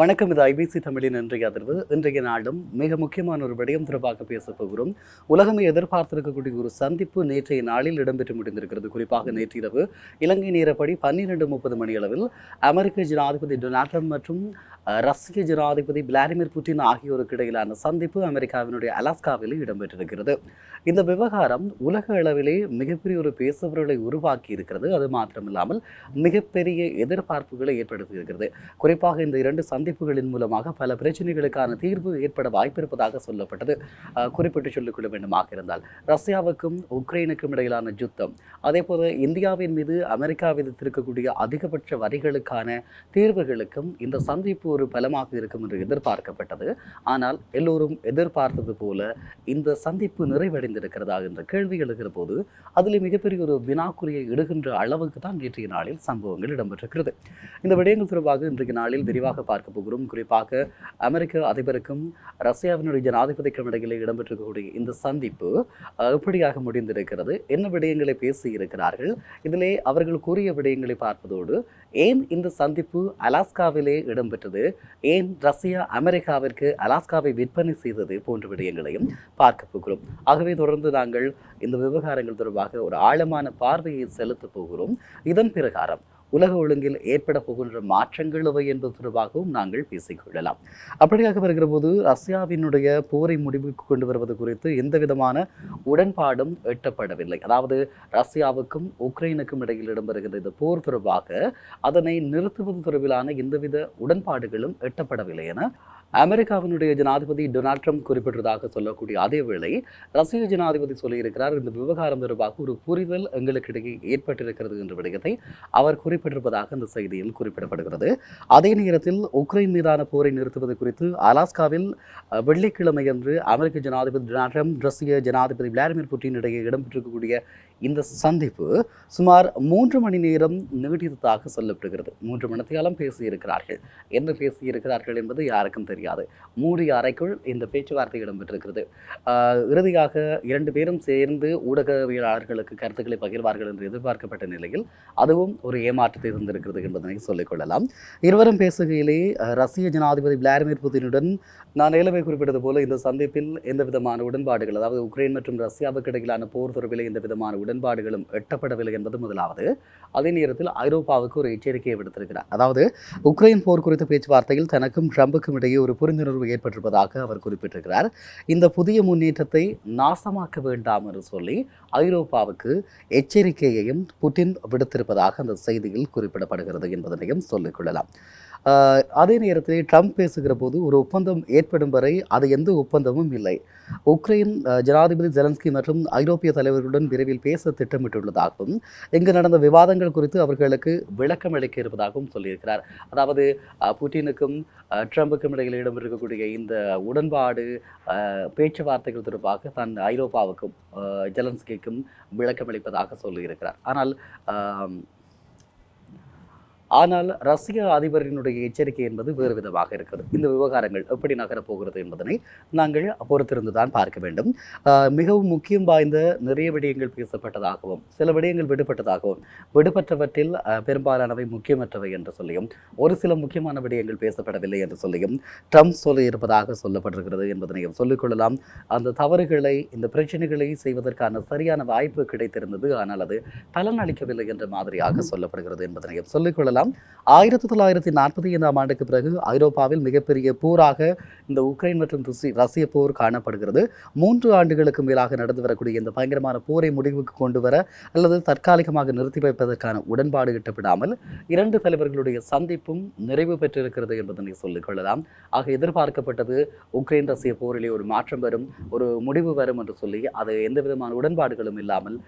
வணக்கம். இது ஐபிசி தமிழின் இன்றைய அதிர்வு. இன்றைய நாளும் மிக முக்கியமான ஒரு விடயம் தொடர்பாக பேசப் போகிறோம். உலகமே எதிர்பார்த்திருக்கக்கூடிய ஒரு சந்திப்பு நேற்றைய நாளில் இடம்பெற்று முடிந்திருக்கிறது. குறிப்பாக நேற்றிரவு இலங்கை நேரப்படி பன்னிரண்டு முப்பது மணியளவில் அமெரிக்க ஜனாதிபதி டொனால்ட் ட்ரம்ப் மற்றும் ரஷ்ய ஜனாதிபதி விளாடிமிர் புட்டின் ஆகியோருக்கு இடையிலான சந்திப்பு அமெரிக்காவினுடைய அலாஸ்காவில் இடம்பெற்றிருக்கிறது. இந்த விவகாரம் உலக அளவிலே மிகப்பெரிய ஒரு பேசுபொருளை உருவாக்கி இருக்கிறது. அது மாத்திரமில்லாமல் மிகப்பெரிய எதிர்பார்ப்புகளை ஏற்படுத்தி இருக்கிறது குறிப்பாக இந்த இரண்டு சந்திப்புகளின் மூலமாக பல பிரச்சனைகளுக்கான தீர்வு ஏற்பட வாய்ப்பிருப்பதாக சொல்லப்பட்டது. குறிப்பிட்டு சொல்லிக்கொள்ள வேண்டுமாக இருந்தால் ரஷ்யாவுக்கும் உக்ரைனுக்கும் இடையிலான யுத்தம் அதே போல இந்தியாவின் மீது அமெரிக்கா விதித்திருக்கக்கூடிய அதிகபட்ச வரிகளுக்கான தீர்வுகளுக்கும் இந்த சந்திப்பு ஒரு பலமாக இருக்கும் என்று எதிர்பார்க்கப்பட்டது. ஆனால் எல்லோரும் எதிர்பார்த்தது போல இந்த சந்திப்பு நிறைவடைந்திருக்கிறதா என்ற கேள்வி எழுகிற போது அதில் மிகப்பெரிய ஒரு வினாக்குறியை இடுகின்ற அளவுக்கு தான் நேற்றைய நாளில் சம்பவங்கள் இடம்பெற்றிருக்கிறது. இந்த விடயங்கள் தொடர்பாக இன்றைய நாளில் விரிவாக பார்க்க போகிறோம் குறிப்பாக அமெரிக்க அதிபருக்கும் ரஷ்யாவினுடைய ஜனாதிபதிக்கும் இடையிலே இடம்பெற்றிருக்கக்கூடிய இந்த சந்திப்பு எப்படியாக முடிந்திருக்கிறது? என்ன விடயங்களை பேசி இருக்கிறார்கள் இதிலே அவர்கள் கூறிய விடயங்களை பார்ப்பதோடு ஏன் இந்த சந்திப்பு அலாஸ்காவிலே இடம்பெற்றது? ஏன் ரஷ்யா அமெரிக்காவிற்கு அலாஸ்காவை விற்பனை செய்தது போன்ற விடயங்களையும் பார்க்க போகிறோம். ஆகவே தொடர்ந்து நாங்கள் இந்த விவகாரங்கள் தொடர்பாக ஒரு ஆழமான பார்வையை செலுத்தப் போகிறோம். இதன் பிரகாரம் உலக ஒழுங்கில் ஏற்பட போகின்ற மாற்றங்கள் அவை என்பது தொடர்பாகவும் நாங்கள் பேசிக்கொள்ளலாம் அப்படியாக வருகிற போது ரஷ்யாவினுடைய போரை முடிவுக்கு கொண்டு வருவது குறித்து எந்த விதமான உடன்பாடும் எட்டப்படவில்லை. அதாவது ரஷ்யாவுக்கும் உக்ரைனுக்கும் இடையில் இடம்பெறுகின்ற இந்த போர் தொடர்பாக அதனை நிறுத்துவது தொடர்பிலான எந்தவித உடன்பாடுகளும் எட்டப்படவில்லை என அமெரிக்காவினுடைய ஜனாதிபதி டொனால்ட் ட்ரம்ப் குறிப்பிட்டதாக சொல்லக்கூடிய அதே வேளை ரஷ்ய ஜனாதிபதி சொல்லியிருக்கிறார். இந்த விவகாரம் தொடர்பாக ஒரு புரிதல் எங்களுக்கிடையே ஏற்பட்டிருக்கிறது என்ற விடயத்தை அவர் குறி குறிப்பிட்டிருப்பதாக இந்த செய்தியில் குறிப்பிடப்படுகிறது. அதே நேரத்தில் உக்ரைன் மீதான போரை நிறுத்துவது குறித்து அலாஸ்காவில் வெள்ளிக்கிழமை வெள்ளிக்கிழமையன்று அமெரிக்க ஜனாதிபதி டொனால்ட் ட்ரம்ப் ரஷ்ய ஜனாதிபதி விளாடிமிர் புட்டின் இடையே இடம்பெற்றிருக்கக்கூடிய இந்த சந்திப்பு சுமார் மூன்று மணி நேரம் நீடித்ததாக சொல்லப்படுகிறது. மூன்று மணித்தியாலம் பேசியிருக்கிறார்கள். என்ன பேசியிருக்கிறார்கள் என்பது யாருக்கும் தெரியாது. மூடிய அறைக்குள் இந்த பேச்சுவார்த்தை இடம்பெற்றிருக்கிறது. இறுதியாக இரண்டு பேரும் சேர்ந்து ஊடகவியலாளர்களுக்கு கருத்துக்களை பகிர்வார்கள் என்று எதிர்பார்க்கப்பட்ட நிலையில் அதுவும் ஒரு ஏமாற்றத்தை இருந்திருக்கிறது என்பதனை சொல்லிக்கொள்ளலாம் இருவரும் பேசுகையிலே ரஷ்ய ஜனாதிபதி விளாடிமிர் புதினுடன் நான் ஏலவே குறிப்பிட்டது போல இந்த சந்திப்பில் எந்த விதமான உடன்பாடுகள் அதாவது உக்ரைன் மற்றும் ரஷ்யாவுக்கு இடையிலான போர் தொடர்பில் எந்த விதமான உடன்பாடுகளும் எட்டப்படவில்லை என்பது முதலாவது. அதே நேரத்தில் ஐரோப்பாவுக்கு ஒரு எச்சரிக்கையை விடுத்திருக்கிறார். அதாவது உக்ரைன் போர் குறித்த பேச்சுவார்த்தையில் தனக்கும் ட்ரம்புக்கும் இடையே ஒரு புரிந்துணர்வு ஏற்பட்டிருப்பதாக அவர் குறிப்பிட்டிருக்கிறார். இந்த புதிய முன்னேற்றத்தை நாசமாக்க வேண்டாம் என்று சொல்லி ஐரோப்பாவுக்கு எச்சரிக்கையையும் புட்டின் விடுத்திருப்பதாக அந்த செய்தியில் குறிப்பிடப்படுகிறது என்பதனையும் சொல்லிக்கொள்ளலாம் கொள்ளலாம். அதே நேரத்தில் ட்ரம்ப் பேசுகிற போது ஒரு ஒப்பந்தம் ஏற்படும் வரை அது எந்த ஒப்பந்தமும் இல்லை. உக்ரைன் ஜனாதிபதி ஜெலன்ஸ்கி மற்றும் ஐரோப்பிய தலைவர்களுடன் விரைவில் பேச திட்டமிட்டுள்ளதாகவும் இங்கு நடந்த விவாதங்கள் குறித்து அவர்களுக்கு விளக்கம் அளிக்க இருப்பதாகவும் சொல்லியிருக்கிறார். அதாவது புட்டினுக்கும் ட்ரம்புக்கும் இடையில் இடம்பெற்றிருக்கக்கூடிய இந்த உடன்பாடு பேச்சுவார்த்தைகள் தொடர்பாக தான் ஐரோப்பாவுக்கும் ஜெலன்ஸ்கிக்கும் விளக்கம் அளிப்பதாக சொல்லியிருக்கிறார். ஆனால் ஆனால் ரஷ்ய அதிபரினுடைய எச்சரிக்கை என்பது வேறு விதமாக இருக்கிறது. இந்த விவகாரங்கள் எப்படி நகரப் போகிறது என்பதனை நாங்கள் பொறுத்திருந்து தான் பார்க்க வேண்டும். மிகவும் முக்கியம் வாய்ந்த நிறைய விடயங்கள் பேசப்பட்டதாகவும் சில விடயங்கள் விடுபட்டதாகவும் விடுபட்டவற்றில் பெரும்பாலானவை முக்கியமற்றவை என்று சொல்லியும் ஒரு சில முக்கியமான விடயங்கள் பேசப்படவில்லை என்று சொல்லியும் ட்ரம்ப் சொல்லியிருப்பதாக சொல்லப்பட்டிருக்கிறது என்பதனையும் சொல்லிக்கொள்ளலாம் அந்த தவறுகளை இந்த பிரச்சனைகளை செய்வதற்கான சரியான வாய்ப்பு கிடைத்திருந்தது ஆனால் அது பலன் அளிக்கவில்லை என்ற மாதிரியாக சொல்லப்படுகிறது என்பதனையும் சொல்லிக்கொள்ளலாம் சொல்லலாம் ஆயிரத்தி தொள்ளாயிரத்தி நாற்பத்தி ஐந்தாம் ஆண்டுக்கு பிறகு ஐரோப்பாவில் மிகப்பெரிய போராக இந்த உக்ரைன் மற்றும் ருசி ரஷ்ய போர் காணப்படுகிறது. மூன்று ஆண்டுகளுக்கு மேலாக நடந்து வரக்கூடிய இந்த பயங்கரமான போரை முடிவுக்கு கொண்டு வர அல்லது தற்காலிகமாக நிறுத்தி வைப்பதற்கான உடன்பாடு எட்டப்படாமல் இரண்டு தலைவர்களுடைய சந்திப்பும் நிறைவு பெற்றிருக்கிறது என்பதனை சொல்லிக் கொள்ளலாம். ஆக எதிர்பார்க்கப்பட்டது உக்ரைன் ரஷ்ய போரிலே ஒரு மாற்றம் வரும் ஒரு முடிவு வரும் என்று சொல்லி அது எந்த விதமான உடன்பாடுகளும் இல்லாமல்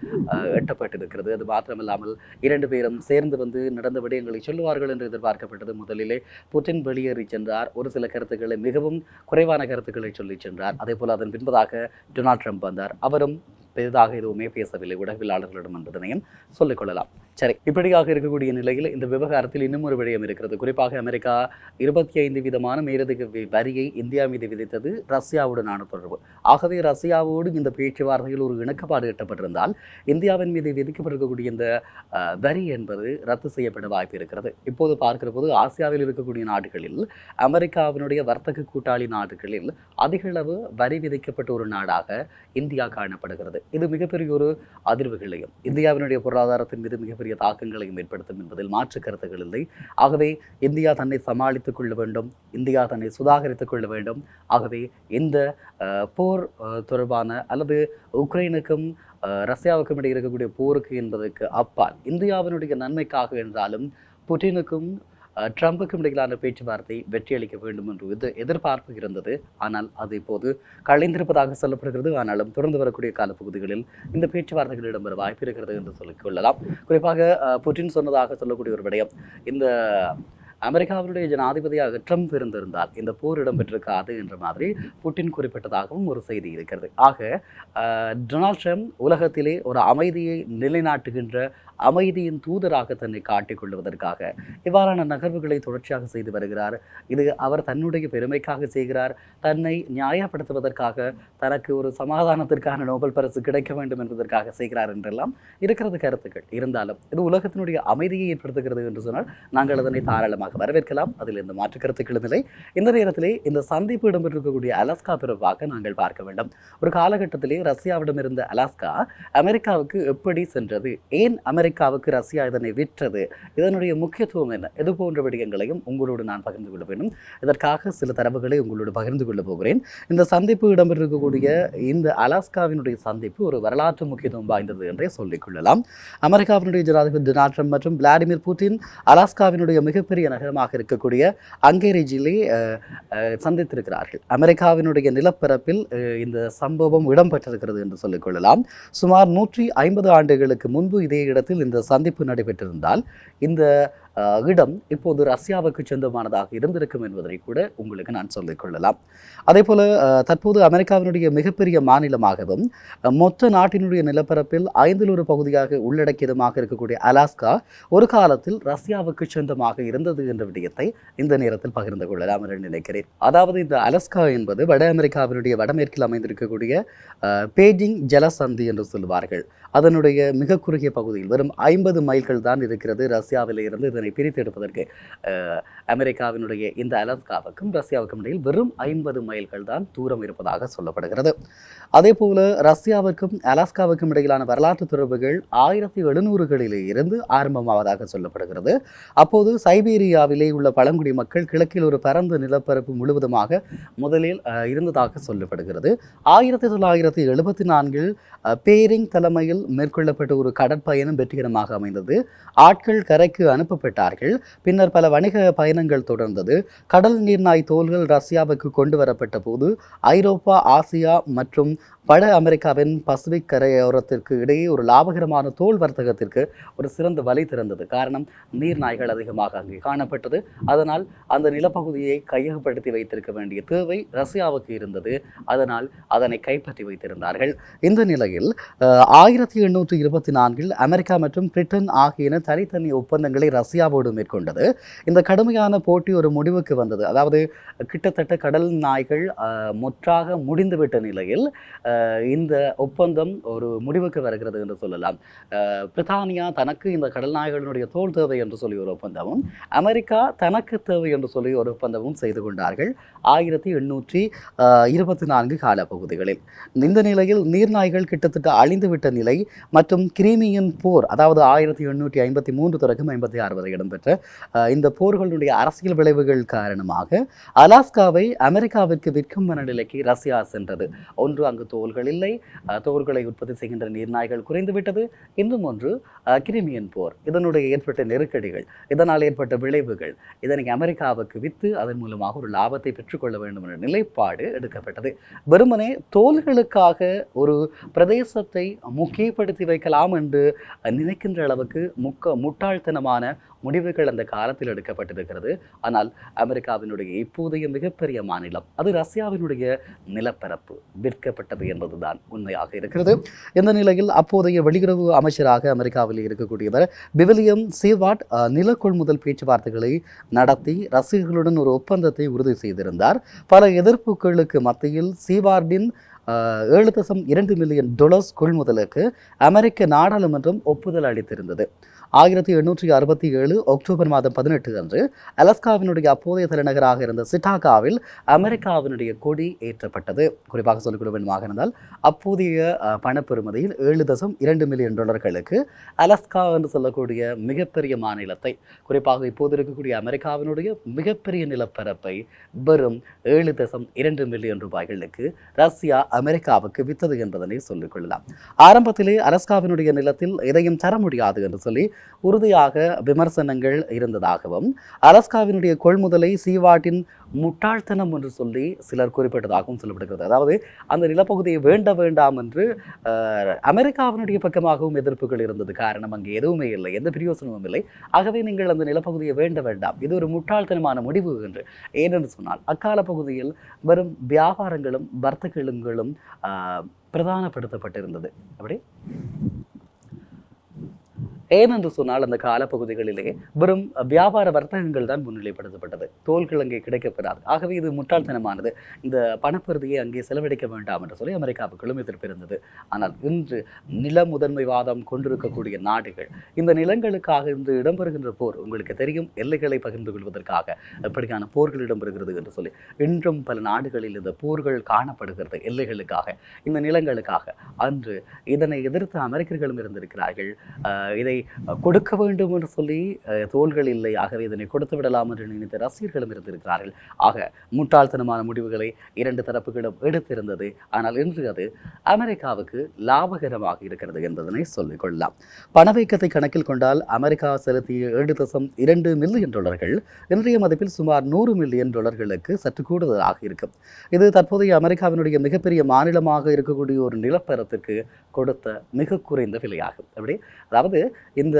எட்டப்பட்டிருக்கிறது. அது மாத்திரமில்லாமல் இரண்டு பேரும் சேர்ந்து வந்து நடந்த விடயங்களை சொல்லுவார்கள் என்று எதிர்பார்க்கப்பட்டது. முதலிலே புட்டின் வெளியேறி சென்றார். ஒரு சில கருத்துக்களை மிகவும் குறைவான கருத்துக்களை சொல்லி சென்றார். அதே போல் அதன் பின்பதாக டொனால்ட் ட்ரம்ப் வந்தார். அவரும் பெரிதாக எதுவுமே பேசவில்லை. ஊடகவியலாளர்களிடம் என்பதனையும் சொல்லிக் கொள்ளலாம். சரி இப்படியாக இருக்கக்கூடிய நிலையில் இந்த விவகாரத்தில் இன்னும் ஒரு விடயம் இருக்கிறது. குறிப்பாக அமெரிக்கா இருபத்தி ஐந்து விதமான மேலதிக வரியை இந்தியா மீது விதித்தது ரஷ்யாவுடனான தொடர்பு. ஆகவே ரஷ்யாவோடு இந்த பேச்சுவார்த்தையில் ஒரு இணக்கப்பாடு எட்டப்பட்டிருந்தால் இந்தியாவின் மீது விதிக்கப்பட்டிருக்கக்கூடிய இந்த வரி என்பது ரத்து செய்யப்பட வாய்ப்பு இருக்கிறது. இப்போது பார்க்கிற போது ஆசியாவில் இருக்கக்கூடிய நாடுகளில் அமெரிக்காவினுடைய வர்த்தக கூட்டாளி நாடுகளில் அதிகளவு வரி விதிக்கப்பட்ட ஒரு நாடாக இந்தியா காணப்படுகிறது. இது மிகப்பெரிய ஒரு அதிர்வுகளையும் இந்தியாவினுடைய பொருளாதாரத்தின் மீது மிகப்பெரிய தாக்கங்களையும் ஏற்படுத்தும் என்பதில் மாற்று கருத்துக்கள் இல்லை. ஆகவே இந்தியா தன்னை சமாளித்துக் கொள்ள வேண்டும். இந்தியா தன்னை சுதாகரித்துக் கொள்ள வேண்டும். ஆகவே இந்த போர் தொடர்பான அல்லது உக்ரைனுக்கும் ரஷ்யாவுக்கும் இடையே இருக்கக்கூடிய போருக்கு என்பதற்கு அப்பால் இந்தியாவினுடைய நன்மைக்காக என்றாலும் புட்டினுக்கும் ட்ரம்புக்கும் இடையிலான பேச்சுவார்த்தை வெற்றியளிக்க வேண்டும் என்று இது எதிர்பார்ப்பு இருந்தது. ஆனால் அது இப்போது கலைந்திருப்பதாக சொல்லப்படுகிறது. ஆனாலும் தொடர்ந்து வரக்கூடிய காலப்பகுதிகளில் இந்த பேச்சுவார்த்தைகள் இடம்பெற வாய்ப்பு இருக்கிறது என்று சொல்லிக் கொள்ளலாம். குறிப்பாக புட்டின் சொன்னதாக சொல்லக்கூடிய ஒரு விடயம். இந்த அமெரிக்காவுடைய ஜனாதிபதியாக ட்ரம்ப் இருந்திருந்தால் இந்த போர் இடம்பெற்றிருக்காது என்ற மாதிரி புட்டின் குறிப்பிட்டதாகவும் ஒரு செய்தி இருக்கிறது. ஆக டொனால்ட் ட்ரம்ப் உலகத்திலே ஒரு அமைதியை நிலைநாட்டுகின்ற அமைதியின் தூதராக தன்னை காட்டிக்கொள்வதற்காக இவ்வாறான நகர்வுகளை தொடர்ச்சியாக செய்து வருகிறார். இது அவர் தன்னுடைய பெருமைக்காக செய்கிறார். தன்னை நியாயப்படுத்துவதற்காக தனக்கு ஒரு சமாதானத்திற்கான நோபல் பரிசு கிடைக்க வேண்டும் என்பதற்காக செய்கிறார் என்றெல்லாம் இருக்கிறது கருத்துக்கள். இருந்தாலும் இது உலகத்தினுடைய அமைதியை ஏற்படுத்துகிறது என்று சொன்னால் நாங்கள் அதனை தாராளமாக வரவேற்கலாம். அதில் இந்த மாற்று கருத்துக்களும் இல்லை. இந்த நேரத்திலே இந்த சந்திப்பு இடம்பெற்றிருக்கக்கூடிய அலாஸ்கா தொடர்பாக நாங்கள் பார்க்க வேண்டும். ஒரு காலகட்டத்திலே ரஷ்யாவிடம் இருந்த அலாஸ்கா அமெரிக்காவுக்கு எப்படி சென்றது? ஏன் அமெரிக்காவுக்கு ரஷ்யா இதனை விற்றது? இதனுடைய முக்கியத்துவம் என்ன? இது போன்ற விடயங்களையும் உங்களோடு நான் பகிர்ந்து கொள்ள வேண்டும். இதற்காக சில தரவுகளை உங்களோடு பகிர்ந்து கொள்ள போகிறேன். இந்த சந்திப்பு இடம்பெற்றிருக்கக்கூடிய இந்த அலாஸ்காவினுடைய சந்திப்பு ஒரு வரலாற்று முக்கியத்துவம் வாய்ந்தது என்றே சொல்லிக்கொள்ளலாம் அமெரிக்காவினுடைய ஜனாதிபதி டொனால்ட் ட்ரம்ப் மற்றும் விளாடிமிர் புட்டின் அலாஸ்காவினுடைய மிகப்பெரிய நகரமாக இருக்கக்கூடிய அங்கேரிஜிலே சந்தித்திருக்கிறார்கள். அமெரிக்காவினுடைய நிலப்பரப்பில் இந்த சம்பவம் இடம்பெற்றிருக்கிறது என்று சொல்லிக் கொள்ளலாம். சுமார் நூற்றி ஐம்பது ஆண்டுகளுக்கு முன்பு இதே இடத்தில் இந்த சந்திப்பு நடைபெற்றிருந்தால் இந்த இடம் இப்போது ரஷ்யாவுக்கு சொந்தமானதாக இருந்திருக்கும் என்பதை கூட உங்களுக்கு நான் சொல்லிக் கொள்ளலாம். அதே போல தற்போது அமெரிக்காவினுடைய மிகப்பெரிய மாநிலமாகவும் மொத்த நாட்டினுடைய நிலப்பரப்பில் ஐந்தில் ஒரு பகுதியாக உள்ளடக்கியதுமாக இருக்கக்கூடிய அலாஸ்கா ஒரு காலத்தில் ரஷ்யாவுக்கு சொந்தமாக இருந்தது என்ற விடயத்தை இந்த நேரத்தில் பகிர்ந்து கொள்ளலாம் என்று நினைக்கிறேன். அதாவது இந்த அலாஸ்கா என்பது வட அமெரிக்காவினுடைய வடமேற்கில் அமைந்திருக்கக்கூடிய பேஜிங் ஜலசந்தி என்று சொல்வார்கள். அதனுடைய மிக குறுகிய பகுதியில் வெறும் ஐம்பது மைல்கள் தான் இருக்கிறது ரஷ்யாவில் இருந்து இதனை பிரித்தெடுப்பதற்கு அஹ், அமெரிக்காவினுடைய இந்த அலாஸ்காவுக்கும் ரஷ்யாவுக்கும் இடையில் வெறும் ஐம்பது மைல்கள் தான் தூரம் இருப்பதாக சொல்லப்படுகிறது. அதே போல ரஷ்யாவுக்கும் அலாஸ்காவுக்கும் இடையிலான வரலாற்று தொடர்புகள் ஆயிரத்தி எழுநூறுகளிலே இருந்து ஆரம்பமாவதாக சொல்லப்படுகிறது. அப்போது சைபீரியாவிலே உள்ள பழங்குடி மக்கள் கிழக்கில் ஒரு பரந்த நிலப்பரப்பு முழுவதுமாக முதலில் இருந்ததாக சொல்லப்படுகிறது. ஆயிரத்தி தொள்ளாயிரத்தி எழுபத்தி நான்கில் பேரிங் தலைமையில் மேற்கொள்ளப்பட்ட ஒரு கடற்பயணம் வெற்றிகரமாக அமைந்தது. ஆட்கள் கரைக்கு அனுப்பப்பட்டு விட்டார்கள். பின்னர் பல வணிக பயணங்கள் தொடர்ந்தது. கடல் நீர்நாய் தோல்கள் ரஷ்யாவுக்கு கொண்டு வரப்பட்ட போது ஐரோப்பா ஆசியா மற்றும் வட அமெரிக்காவின் பசிபிக் கரையோரத்திற்கு இடையே ஒரு லாபகரமான தோல் வர்த்தகத்திற்கு ஒரு சிறந்த வழி திறந்தது. காரணம் நீர்நாய்கள் அதிகமாக அங்கே காணப்பட்டது. அதனால் அந்த நிலப்பகுதியை கையகப்படுத்தி வைத்திருக்க வேண்டிய தேவை ரஷ்யாவுக்கு இருந்தது. அதனால் அதனை கைப்பற்றி வைத்திருந்தார்கள். இந்த நிலையில் ஆயிரத்தி எண்ணூற்றி இருபத்தி நான்கில் அமெரிக்கா மற்றும் பிரிட்டன் ஆகியன தனித்தனி ஒப்பந்தங்களை ரஷ்யா இந்தியாவோடு மேற்கொண்டது. இந்த கடுமையான போட்டி ஒரு முடிவுக்கு வந்தது. அதாவது கிட்டத்தட்ட கடல் நாய்கள் முற்றாக முடிந்துவிட்ட நிலையில் இந்த ஒப்பந்தம் ஒரு முடிவுக்கு வருகிறது என்று சொல்லலாம். பிரித்தானியா தனக்கு இந்த கடல் நாய்களினுடைய தோல் தேவை என்று சொல்லி ஒரு ஒப்பந்தமும் அமெரிக்கா தனக்கு தேவை என்று சொல்லி ஒரு ஒப்பந்தமும் செய்து கொண்டார்கள் ஆயிரத்தி எண்ணூற்றி இருபத்தி நான்கு காலப்பகுதிகளில். இந்த நிலையில் நீர்நாய்கள் கிட்டத்தட்ட அழிந்துவிட்ட நிலை மற்றும் கிரீமியன் போர் அதாவது ஆயிரத்தி எண்ணூற்றி ஐம்பத்தி மூன்று தொடக்கம் ஐம்பத்தி ஆறு வரை இடம்பெற்ற இந்த போர்களுடைய அரசியல் விளைவுகள் காரணமாக அலாஸ்காவை அமெரிக்காவிற்கு விற்கும் மனநிலைக்கு ரஷ்யா சென்றது. ஒன்று அங்கு தோள்கள் இல்லை. தோள்களை உற்பத்தி செய்கின்ற நீர்நாய்கள் குறைந்துவிட்டது. இன்னும் ஒன்று கிரிமியன் போர். இதனுடைய ஏற்பட்ட நெருக்கடிகள் இதனால் ஏற்பட்ட விளைவுகள் இதனை அமெரிக்காவுக்கு விற்று அதன் மூலமாக ஒரு லாபத்தை பெற்றுக்கொள்ள வேண்டும் என்ற நிலைப்பாடு எடுக்கப்பட்டது. வெறுமனே தோள்களுக்காக ஒரு பிரதேசத்தை முக்கியப்படுத்தி வைக்கலாம் என்று நினைக்கின்ற அளவுக்கு முக்க முட்டாள்தனமான முடிவுகள் அந்த காலத்தில் எடுக்கப்பட்டிருக்கிறது. ஆனால் அமெரிக்காவினுடைய இப்போதைய மிகப்பெரிய மாநிலம் அது ரஷ்யாவினுடைய நிலப்பரப்பு விற்கப்பட்டது என்பதுதான் உண்மையாக இருக்கிறது. இந்த நிலையில் அப்போதைய வெளியுறவு அமைச்சராக அமெரிக்காவில் இருக்கக்கூடியவர் பிவிலியம் சீவாட் நில கொள்முதல் பேச்சுவார்த்தைகளை நடத்தி ரசிகர்களுடன் ஒரு ஒப்பந்தத்தை உறுதி செய்திருந்தார். பல எதிர்ப்புகளுக்கு மத்தியில் சீவார்டின் ஏழு தசம் இரண்டு மில்லியன் டொலர்ஸ் கொள்முதலுக்கு அமெரிக்க நாடாளுமன்றம் ஒப்புதல் அளித்திருந்தது. ஆயிரத்தி எண்ணூற்றி அறுபத்தி ஏழு அக்டோபர் மாதம் பதினெட்டு அன்று அலஸ்காவினுடைய அப்போதைய தலைநகராக இருந்த சிட்டாகாவில் அமெரிக்காவினுடைய கொடி ஏற்றப்பட்டது. குறிப்பாக சொல்லிக்கொள்ள இருந்தால் அப்போதைய பணப்பெருமதியில் பணப்பெறுமதியில் ஏழு தசம் இரண்டு மில்லியன் டாலர்களுக்கு அலஸ்கா என்று சொல்லக்கூடிய மிகப்பெரிய மாநிலத்தை குறிப்பாக இப்போது இருக்கக்கூடிய அமெரிக்காவினுடைய மிகப்பெரிய நிலப்பரப்பை வெறும் ஏழு தசம் இரண்டு மில்லியன் ரூபாய்களுக்கு ரஷ்யா அமெரிக்காவுக்கு வித்தது என்பதனை சொல்லிக்கொள்ளலாம். ஆரம்பத்திலே அலஸ்காவினுடைய நிலத்தில் எதையும் தர முடியாது என்று சொல்லி உறுதியாக விமர்சனங்கள் இருந்ததாகவும் அலஸ்காவினுடைய கொள்முதலை சீவாட்டின் முட்டாள்தனம் என்று சொல்லி சிலர் குறிப்பிட்டதாகவும் சொல்லப்படுகிறது. அதாவது அந்த நிலப்பகுதியை வேண்ட வேண்டாம் என்று அஹ், அமெரிக்காவினுடைய பக்கமாகவும் எதிர்ப்புகள் இருந்தது. காரணம் அங்கே எதுவுமே இல்லை எந்த பிரயோசனமும் இல்லை. ஆகவே நீங்கள் அந்த நிலப்பகுதியை வேண்ட வேண்டாம் இது ஒரு முட்டாள்தனமான முடிவு என்று. ஏனென்று சொன்னால் அக்கால பகுதியில் வெறும் வியாபாரங்களும் வர்த்தகங்களும் ஆஹ், பிரதானப்படுத்தப்பட்டிருந்தது. அப்படி? ஏனென்று சொன்னால் அந்த காலப்பகுதிகளிலே வெறும் வியாபார வர்த்தகங்கள் தான் முன்னிலைப்படுத்தப்பட்டது. தோள்கள் அங்கே கிடைக்கப்பெறாது. ஆகவே இது முட்டாள்தனமானது. இந்த பணப்பருதியை அங்கே செலவழிக்க வேண்டாம் என்று சொல்லி அமெரிக்காவுக்குள்ளும் எதிர்ப்பு இருந்தது ஆனால் இன்று நில முதன்மைவாதம் கொண்டிருக்கக்கூடிய நாடுகள் இந்த நிலங்களுக்காக இன்று இடம்பெறுகின்ற போர் உங்களுக்கு தெரியும். எல்லைகளை பகிர்ந்து கொள்வதற்காக எப்படியான போர்கள் இடம்பெறுகிறது என்று சொல்லி இன்றும் பல நாடுகளில் இந்த போர்கள் காணப்படுகிறது எல்லைகளுக்காக இந்த நிலங்களுக்காக. அன்று இதனை எதிர்த்து அமெரிக்கர்களும் இருந்திருக்கிறார்கள். இதை கொடுக்க வேண்டும் என்று சொல்லி தோள்கள் இல்லை ஆகவே இதனை கொடுத்து விடலாம் என்று நினைத்த ரசிகர்களும் இருந்திருக்கிறார்கள். ஆக முட்டாள்தனமான முடிவுகளை இரண்டு தரப்புகளும் எடுத்திருந்தது. ஆனால் இன்று அது அமெரிக்காவுக்கு லாபகரமாக இருக்கிறது என்பதனை சொல்லிக் கொள்ளலாம். பணவீக்கத்தை கணக்கில் கொண்டால் அமெரிக்கா செலுத்திய ஏழு தசம் இரண்டு மில்லியன் டாலர்கள். இன்றைய மதிப்பில் சுமார் நூறு மில்லியன் டாலர்களுக்கு சற்று கூடுதலாக இருக்கும். இது தற்போதைய அமெரிக்காவினுடைய மிகப்பெரிய மாநிலமாக இருக்கக்கூடிய ஒரு நிலப்பரத்திற்கு கொடுத்த மிக குறைந்த விலையாகும். அப்படி அதாவது இந்த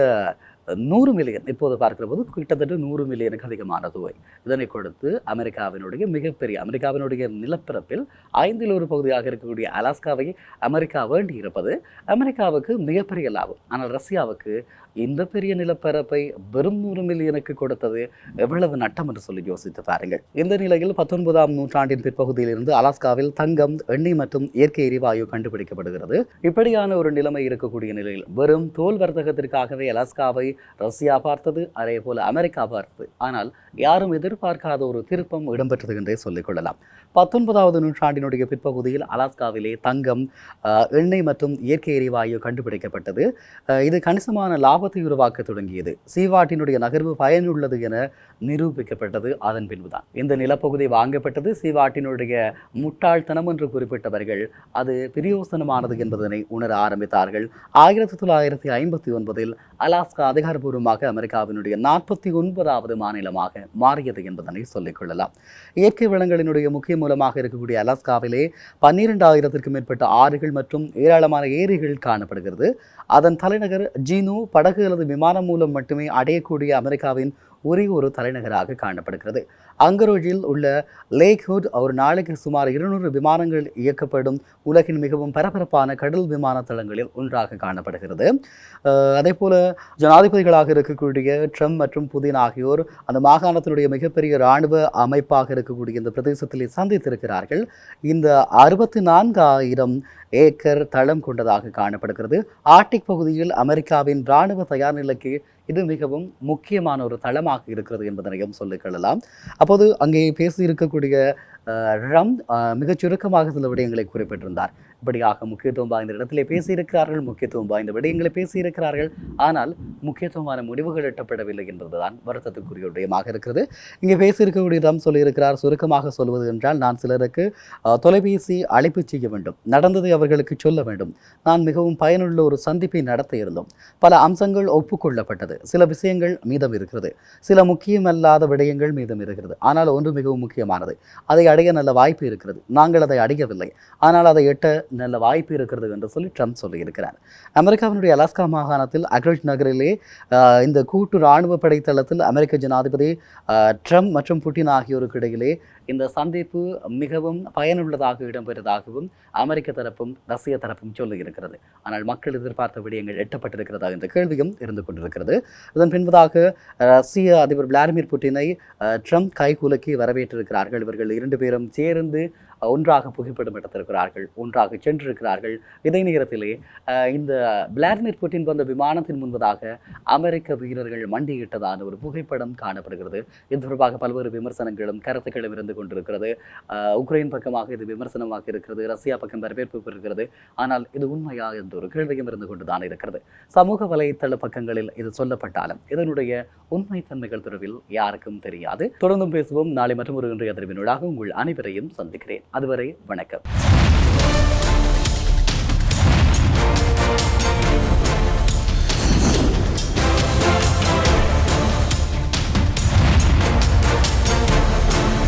நூறு மில்லியன் இப்போது பார்க்கிற போது கிட்டத்தட்ட நூறு மில்லியனுக்கு அதிகமான தொகை. இதனை கொடுத்து அமெரிக்காவினுடைய மிகப்பெரிய அமெரிக்காவினுடைய நிலப்பரப்பில் ஐந்தில் ஒரு பகுதியாக இருக்கக்கூடிய அலாஸ்காவை அமெரிக்கா வேண்டி இருப்பது அமெரிக்காவுக்கு மிகப்பெரிய லாபம். ஆனால் ரஷ்யாவுக்கு இந்த பெரிய நிலப்பரப்பை வெறும் நூறு மில்லியனுக்கு கொடுத்தது எவ்வளவு நட்டம் என்று சொல்லி யோசித்து பாருங்கள். இந்த நிலையில் பத்தொன்பதாம் நூற்றாண்டின் பிற்பகுதியிலிருந்து அலாஸ்காவில் தங்கம் எண்ணெய் மற்றும் இயற்கை எரிவாயு கண்டுபிடிக்கப்படுகிறது. இப்படியான ஒரு நிலைமை இருக்கக்கூடிய நிலையில் வெறும் தோல் வர்த்தகத்திற்காகவே அலாஸ்காவை ரஷ்யா பார்த்தது அதே போல அமெரிக்கா பார்த்தது. ஆனால் யாரும் எதிர்பார்க்காத ஒரு திருப்பம் இடம்பெற்றது என்றே சொல்லிக் கொள்ளலாம். பத்தொன்பதாவது நூற்றாண்டினுடைய பிற்பகுதியில் அலாஸ்காவிலே தங்கம் எண்ணெய் மற்றும் இயற்கை எரிவாயு கண்டுபிடிக்கப்பட்டது. இது கணிசமான லாபத்தை உருவாக்க தொடங்கியது. சீவாட்டினுடைய நகர்வு பயனுள்ளது என நிரூபிக்கப்பட்டது. அதன் பின்புதான். இந்த நிலப்பகுதி வாங்கப்பட்டது. சீவாட்டினுடைய முட்டாள்தனம் என்று குறிப்பிட்டவர்கள் அது பிரியோசனமானது என்பதனை உணர ஆரம்பித்தார்கள். ஆயிரத்தி தொள்ளாயிரத்தி ஐம்பத்தி ஒன்பதில் அலாஸ்கா அதிகாரப்பூர்வமாக அமெரிக்காவினுடைய நாற்பத்தி ஒன்பதாவது மாநிலமாக மாறியது என்பதனை சொல்லிக்கொள்ளலாம் இயற்கை வளங்களினுடைய முக்கிய மூலமாக இருக்கக்கூடிய அலாஸ்காவிலே பன்னிரெண்டாயிரத்திற்கும் மேற்பட்ட ஆறுகள் மற்றும் ஏராளமான ஏரிகள் காணப்படுகிறது. அதன் தலைநகர் ஜீனு படகு அல்லது விமானம் மூலம் மட்டுமே அடையக்கூடிய அமெரிக்காவின் ஒரே ஒரு தலைநகராக காணப்படுகிறது. அங்கரோஜில் உள்ள லேக்ஹுட் ஒரு நாளைக்கு சுமார் இருநூறு விமானங்கள் இயக்கப்படும் உலகின் மிகவும் பரபரப்பான கடல் விமான தளங்களில் ஒன்றாக காணப்படுகிறது. அதே போல ஜனாதிபதிகளாக இருக்கக்கூடிய ட்ரம்ப் மற்றும் புதின் ஆகியோர் அந்த மாகாணத்தினுடைய மிகப்பெரிய இராணுவ அமைப்பாக இருக்கக்கூடிய இந்த பிரதேசத்தில் சந்தித்திருக்கிறார்கள். இந்த அறுபத்தி நான்காயிரம் ஏக்கர் தளம் கொண்டதாக காணப்படுகிறது. ஆர்டிக் பகுதியில் அமெரிக்காவின் இராணுவ தயார் நிலைக்கு இது மிகவும் முக்கியமான ஒரு தளமாக இருக்கிறது என்பதனையும் சொல்லிக்கொள்ளலாம் அப்போது அங்கே பேசியிருக்கக்கூடிய ரம் மிகச் சுருக்கமாக சில விடயங்களை குறிப்பிட்டிருந்தார். இப்படியாக முக்கியத்துவம் வாய்ந்த இடத்திலே பேசியிருக்கிறார்கள் முக்கியத்துவம் வாய்ந்த விடயங்களை பேசியிருக்கிறார்கள். ஆனால் முக்கியத்துவமான முடிவுகள் எட்டப்படவில்லை என்பதுதான் வருத்தத்துக்குரிய விடயமாக இருக்கிறது. இங்கே பேசியிருக்கக்கூடியதாம் சொல்லியிருக்கிறார் சுருக்கமாக சொல்வது என்றால் நான் சிலருக்கு தொலைபேசி அழைப்பு செய்ய வேண்டும். நடந்ததை அவர்களுக்கு சொல்ல வேண்டும். நான் மிகவும் பயனுள்ள ஒரு சந்திப்பை நடத்த இருந்தோம். பல அம்சங்கள் ஒப்புக்கொள்ளப்பட்டது. சில விஷயங்கள் மீதம் இருக்கிறது. சில முக்கியமல்லாத விடயங்கள் மீதம் இருக்கிறது. ஆனால் ஒன்று மிகவும் முக்கியமானது. அதை அடைய நல்ல வாய்ப்பு இருக்கிறது. நாங்கள் அதை அடையவில்லை. ஆனால் அதை எட்ட நல்ல வாய்ப்பு இருக்கிறது என்று சொல்லி ட்ரம்ப் சொல்லியிருக்கிறார். அமெரிக்காவினுடைய அலாஸ்கா மாகாணத்தில் அக்ரேஜ் நகரிலே இந்த கூட்டு இராணுவ படைத்தளத்தில் அமெரிக்க ஜனாதிபதி ட்ரம்ப் மற்றும் புட்டின் ஆகியோருக்கு இடையிலே இந்த சந்திப்பு மிகவும் பயனுள்ளதாக இடம்பெற்றதாகவும் அமெரிக்க தரப்பும் ரஷ்ய தரப்பும் சொல்லியிருக்கிறது. ஆனால் மக்கள் எதிர்பார்த்த விடயங்கள் எட்டப்பட்டிருக்கிறதா என்ற கேள்வியும் இருந்து கொண்டிருக்கிறது. இதன் பின்பதாக ரஷ்ய அதிபர் விளாடிமிர் புட்டினை ட்ரம்ப் கைகுலுக்கி வரவேற்றிருக்கிறார்கள். இவர்கள் இரண்டு பேரும் சேர்ந்து ஒன்றாக புகைப்படம் எடுத்திருக்கிறார்கள் ஒன்றாக சென்றிருக்கிறார்கள். இதே நேரத்திலே இந்த விளாடிமிர் புட்டின் வந்த விமானத்தின் முன்பதாக அமெரிக்க வீரர்கள் மண்டியிட்டதான ஒரு புகைப்படம் காணப்படுகிறது. இது தொடர்பாக பல்வேறு விமர்சனங்களும் கருத்துக்களும் இருந்து கொண்டிருக்கிறது. உக்ரைன் பக்கமாக இது விமர்சனமாக இருக்கிறது ரஷ்யா பக்கம் வரவேற்பு பெறுகிறது. ஆனால் இது உண்மையா என்ற ஒரு கேள்வியும் இருந்து கொண்டுதான் இருக்கிறது. சமூக வலைத்தள பக்கங்களில் இது சொல்லப்பட்டாலும் இதனுடைய உண்மைத்தன்மைகள் தொடர்பில் யாருக்கும் தெரியாது. தொடர்ந்தும் பேசுவோம். நாளை மற்றும் ஒரு இன்றைய அதிர்வினூடாக உங்கள் அனைவரையும் சந்திக்கிறேன். அதுவரை வணக்கம்.